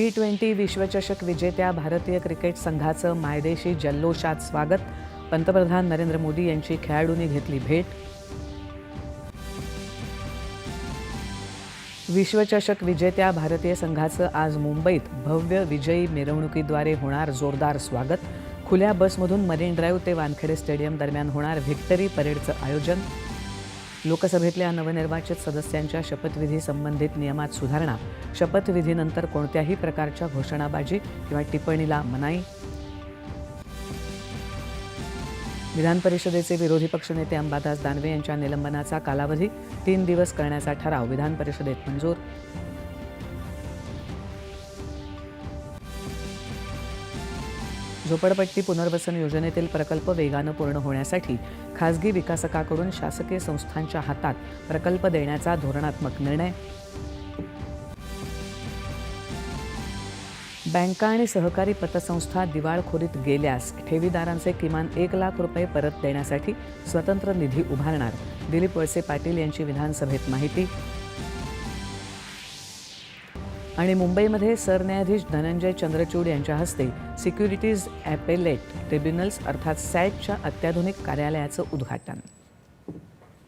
T twenty विश्वचषक विजेत्या भारतीय क्रिकेट संघाचं मायदेशी जल्लोषात स्वागत. पंतप्रधान नरेंद्र मोदी यांची खेळाडूंनी घेतली भेट. विश्वचषक विजेत्या भारतीय संघाचं आज मुंबईत भव्य विजयी मिरवणुकीद्वारे होणार जोरदार स्वागत. खुल्या बसमधून मरीन ड्राईव्ह ते वानखेडे स्टेडियम दरम्यान होणार व्हिक्टरी परेडचं आयोजन. लोकसभेतल्या नवनिर्वाचित सदस्यांच्या शपथविधी संबंधित नियमात सुधारणा शपथविधीनंतर कोणत्याही प्रकारच्या घोषणाबाजी किंवा टिप्पणीला मनाई. विधान परिषदेचे विरोधी पक्षनेते अंबादास दानवे यांच्या निलंबनाचा कालावधी तीन दिवस करण्याचा ठराव विधान परिषदेत मंजूर. झोपडपट्टी पुनर्वसन योजनेतील प्रकल्प वेगानं पूर्ण होण्यासाठी खासगी विकासकाकडून शासकीय संस्थांच्या हातात प्रकल्प देण्याचा धोरणात्मक निर्णय. बँका आणि सहकारी पतसंस्था दिवाळखोरीत गेल्यास ठेवीदारांचे किमान एक लाख रुपये परत देण्यासाठी स्वतंत्र निधी उभारणार. दिलीप वळसे पाटील यांची विधानसभेत माहिती. आणि मुंबईमध्ये सरन्यायाधीश धनंजय चंद्रचूड यांच्या हस्ते सिक्युरिटीज ॲपेलेट ट्रिब्युनल्स अर्थात सॅटच्या अत्याधुनिक कार्यालयाचं उद्घाटन.